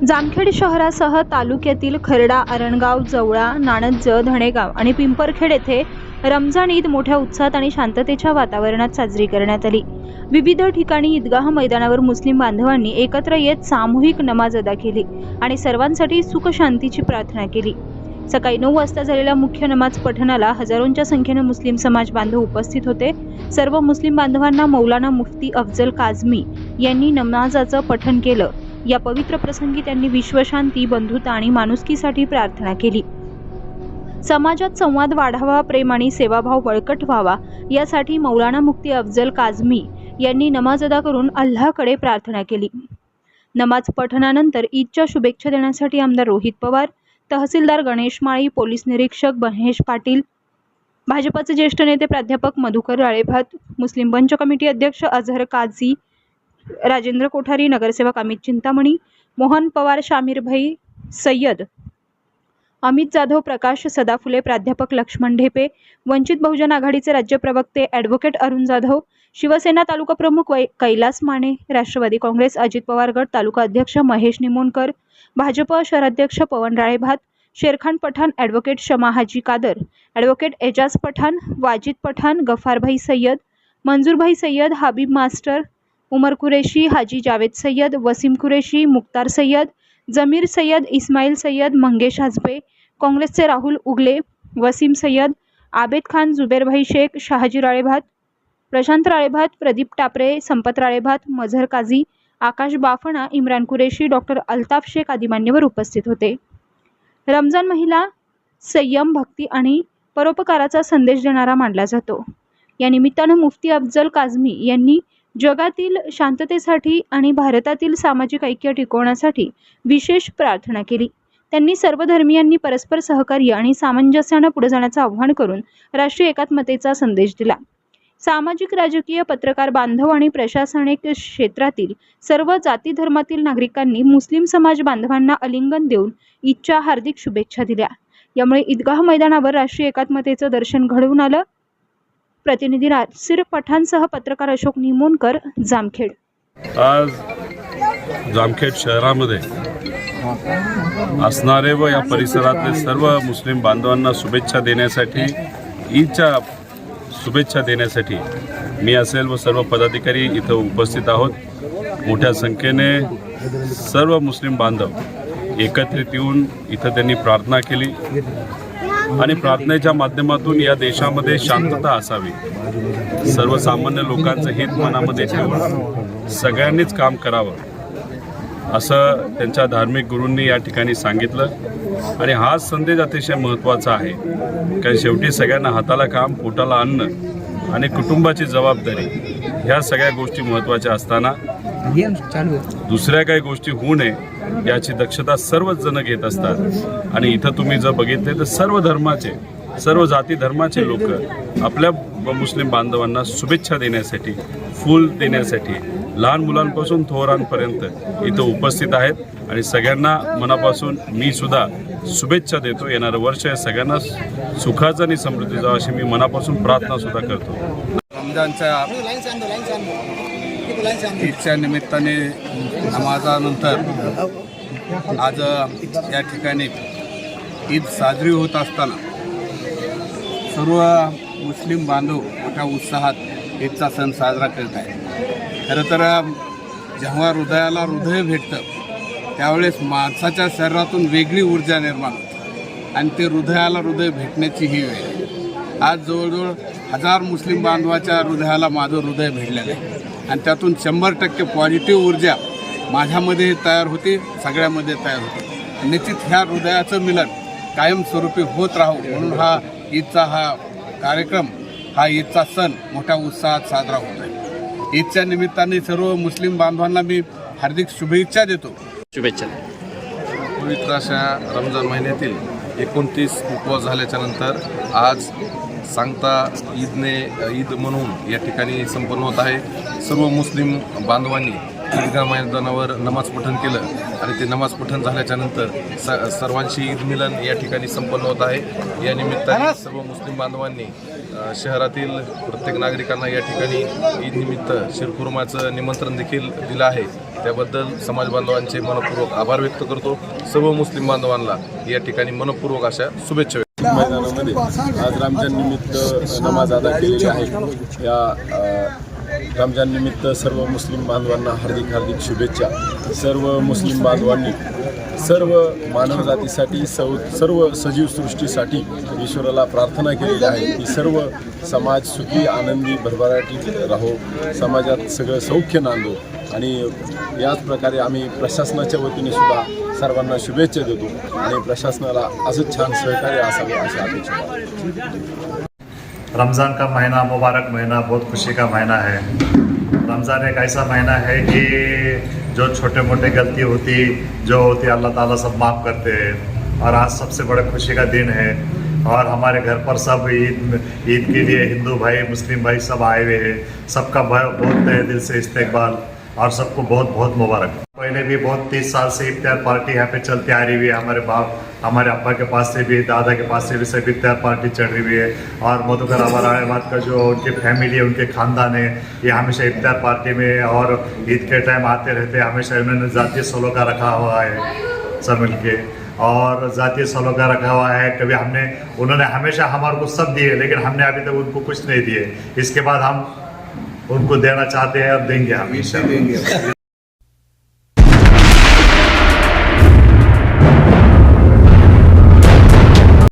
जामखेड शहरासह तालुक्यातील खर्डा अरणगाव जवळा नाणज धणेगाव आणि पिंपरखेड येथे रमजान ईद मोठ्या उत्साहात आणि शांततेच्या वातावरणात साजरी करण्यात आली. विविध ठिकाणी ईदगाह मैदानावर मुस्लिम बांधवांनी एकत्र येत सामूहिक नमाज अदा केली आणि सर्वांसाठी सुख शांतीची प्रार्थना केली. सकाळी नऊ वाजता झालेल्या मुख्य नमाज पठणाला हजारोंच्या संख्येनं मुस्लिम समाज बांधव उपस्थित होते. सर्व मुस्लिम बांधवांना मौलाना मुफ्ती अफजल काझमी यांनी नमाजाचं पठण केलं. या पवित्र प्रसंगी त्यांनी विश्वशांती बंधुता आणि माणुसकीसाठी प्रार्थना केली. समाजात संवाद वाढावा प्रेम आणि सेवाभाव बळकट व्हावा यासाठी मौलाना मुक्ती अफजल काझमी यांनी नमाज अदा करून अल्लाहकडे प्रार्थना केली. नमाज पठणानंतर ईदच्या शुभेच्छा देण्यासाठी आमदार रोहित पवार तहसीलदार गणेश माळी पोलीस निरीक्षक महेश पाटील भाजपाचे ज्येष्ठ नेते प्राध्यापक मधुकर राळेभात मुस्लिम पंच कमिटी अध्यक्ष अझहर काझी राजेंद्र कोठारी नगरसेवक अमित चिंतामणी मोहन पवार शामीरभाई सय्यद अमित जाधव प्रकाश सदाफुले प्राध्यापक लक्ष्मण ढेपे वंचित बहुजन आघाडीचे राज्य प्रवक्ते ॲडव्होकेट अरुण जाधव शिवसेना तालुका प्रमुख वै कैलास माने राष्ट्रवादी काँग्रेस अजित पवार गट तालुका अध्यक्ष महेश निमोणकर भाजप शहराध्यक्ष Pawan Ralebhat Sherkhan Pathan advocate Shama Haji Kadar advocate Ejaz Pathan Wajid Pathan Gafarbhai Sayyad Manjurbhai Sayyad Habib master Umar Qureshi Haji Javed Sayyad Wasim Qureshi Mukhtar Sayyad Jamir Sayyad Ismail Sayyad Mangesh Hajbe काँग्रेसचे राहुल उगले Wasim Syed Abed Khan जुबेरभाई Shaikh Shahaji Ralebhat Prashant Ralebhat Pradeep Tapre Sampat Ralebhat Mazhar Kazi Akash Bafna Imran Qureshi doctor Altaf Shaikh आदी मान्यवर उपस्थित होते. रमजान महिला संयम भक्ती आणि परोपकाराचा संदेश देणारा मानला जातो. या निमित्तानं मुफ्ती अफजल काझमी यांनी जगातील शांततेसाठी आणि भारतातील सामाजिक ऐक्य टिकवण्यासाठी विशेष प्रार्थना केली. त्यांनी सर्व धर्मियांनी परस्पर सहकार्य आणि सामंजस्यानं पुढे जाण्याचं आव्हान करून राष्ट्रीय एकात्मतेचा संदेश दिला. सामाजिक राजकीय पत्रकार बांधव आणि प्रशासनिक क्षेत्रातील सर्व जाती धर्मातील नागरिकांनी मुस्लिम समाज बांधवांना अलिंगन देऊन ईदच्या हार्दिक शुभेच्छा दिल्या. यामुळे ईदगाह मैदानावर राष्ट्रीय एकात्मतेचं दर्शन घडवून आलं. प्रतिनिधी नासिर पठाणसह पत्रकार अशोक निमोणकर जामखेड. आज जामखेड शहरामध्ये असणारे व या परिसरातले सर्व मुस्लिम बांधवांना शुभेच्छा देण्यासाठी ईदच्या शुभेच्छा देण्यासाठी मी असेल व सर्व पदाधिकारी इथं उपस्थित आहोत. मोठ्या संख्येने सर्व मुस्लिम बांधव एकत्रित येऊन इथं त्यांनी प्रार्थना केली. आणि प्रार्थनेच्या माध्यमातून या देशामध्ये शांतता असावी. सर्वसामान्य लोकांचं हित मनामध्ये ठेवून सगळ्यांनीच काम करावं असं त्यांच्या धार्मिक गुरूंनी या ठिकाणी सांगितलं. आणि हा संदेश अतिशय महत्त्वाचा आहे कारण शेवटी सगळ्यांना हाताला काम पोटाला अन्न आणि कुटुंबाची जबाबदारी ह्या सगळ्या गोष्टी महत्त्वाच्या असताना दुसऱ्या काही गोष्टी होऊ नये याची दक्षता सर्वच जण घेत असतात. आणि इथं तुम्ही जर बघितले तर सर्व धर्माचे सर्व जाती धर्माचे लोक आपल्या ब- मुस्लिम बांधवांना शुभेच्छा देण्यासाठी फूल देण्यासाठी लहान मुलांपासून थोरांपर्यंत इथं उपस्थित आहेत. आणि सगळ्यांना मनापासून मी सुद्धा शुभेच्छा देतो. येणारं वर्ष आहे सगळ्यांना सुखाचं आणि समृद्धीचं अशी मी मनापासून प्रार्थना सुद्धा करतो. रमजानच्या ईदच्या निमित्ताने नमाजानंतर आज या ठिकाणी ईद साजरी होत असताना सर्व मुस्लिम बांधव मोठ्या उत्साहात ईदचा सण साजरा करत आहे खरं तर जेव्हा हृदयाला हृदय भेटतं त्यावेळेस माणसाच्या शरीरातून वेगळी ऊर्जा निर्माण होते आणि ते हृदयाला हृदय भेटण्याची ही वेळ आज जवळजवळ हजार मुस्लिम बांधवाच्या हृदयाला माझं हृदय भेटलेलं आहे. आणि त्यातून शंभर टक्के पॉझिटिव्ह ऊर्जा माझ्यामध्ये तयार होते सगळ्यामध्ये तयार होते. निश्चित ह्या हृदयाचं मिलन कायमस्वरूपी होत राहू म्हणून हा ईदचा हा कार्यक्रम हा ईदचा सण मोठ्या उत्साहात साजरा होत आहे. ईदच्या निमित्ताने सर्व मुस्लिम बांधवांना मी हार्दिक शुभेच्छा देतो. शुभेच्छा. पवित्र अशा रमजान महिन्यातील एकोणतीस उपवास झाल्याच्यानंतर आज सांगता ईदने ईद म्हणून या ठिकाणी संपन्न होत आहे. सर्व मुस्लिम बांधवांनी ईदगाह मैदानावर नमाज पठण केलं आणि ते नमाज पठण झाल्याच्यानंतर स सर्वांशी ईद मिलन या ठिकाणी संपन्न होत आहे. या निमित्ताने सर्व मुस्लिम बांधवांनी शहरातील प्रत्येक नागरिकांना या ठिकाणी ईदनिमित्त शिरखुर्माचं निमंत्रण देखील दिलं आहे. त्याबद्दल समाज बांधवांचे मनपूर्वक आभार व्यक्त करतो. सर्व मुस्लिम बांधवांना या ठिकाणी मनपूर्वक अशा शुभेच्छा मैदानामध्ये. आज रमजान निमित्त नमाज अदा केलेली आहे. या रमजान निमित्त सर्व मुस्लिम बांधवांना हार्दिक हार्दिक शुभेच्छा. सर्व मुस्लिम बांधवांनी सर्व मानवजातीसाठी सौ सर्व सजीव सृष्टीसाठी ईश्वराला प्रार्थना केलेली आहे की सर्व समाज सुखी आनंदी भरभराटीत राहो. समाजात सगळं सौख्य नांदो. आणि याच प्रकारे आम्ही प्रशासनाच्या वतीने सुद्धा सर्वांना शुभेच्छा देतो आणि प्रशासनाला असंच छान सहकार्य असावे अशी अपेक्षा रमज़ान का महीना मुबारक महीना, बहुत खुशी का महीना है। रमज़ान एक ऐसा महीना है कि जो छोटे मोटे गलती होती, जो होती, अल्लाह ताला सब माफ़ करते हैं। और आज सबसे बड़े खुशी का दिन है। और हमारे घर पर सब ईद ईद के लिए हिंदू भाई, मुस्लिम भाई सब आए हुए हैं। सबका बहुत बहुत दिल से इस्तेकबाल। और सबको बहुत बहुत मुबारक। पहले भी बहुत तीस साल से इफ्तार पार्टी यहाँ पे चलती आ रही हुई है। हमारे बाप, हमारे अब्बा के पास से भी, दादा के पास से भी सब इफ्तार पार्टी चल रही हुई है। और मधुकर अबाराबाद का जो उनके फैमिली है, उनके खानदान है, ये हमेशा इफ्तार पार्टी में और ईद के टाइम आते रहते हमेशा इन्होंने जातीय सोलो का रखा हुआ है, सब मिलके। और जातीय सोलो का रखा हुआ है, कभी हमने, उन्होंने हमेशा हमारे को सब दिए, लेकिन हमने अभी तक उनको कुछ नहीं दिए। इसके बाद हम उनको देना चाहते हैं अब देंगे हमेशा देंगे।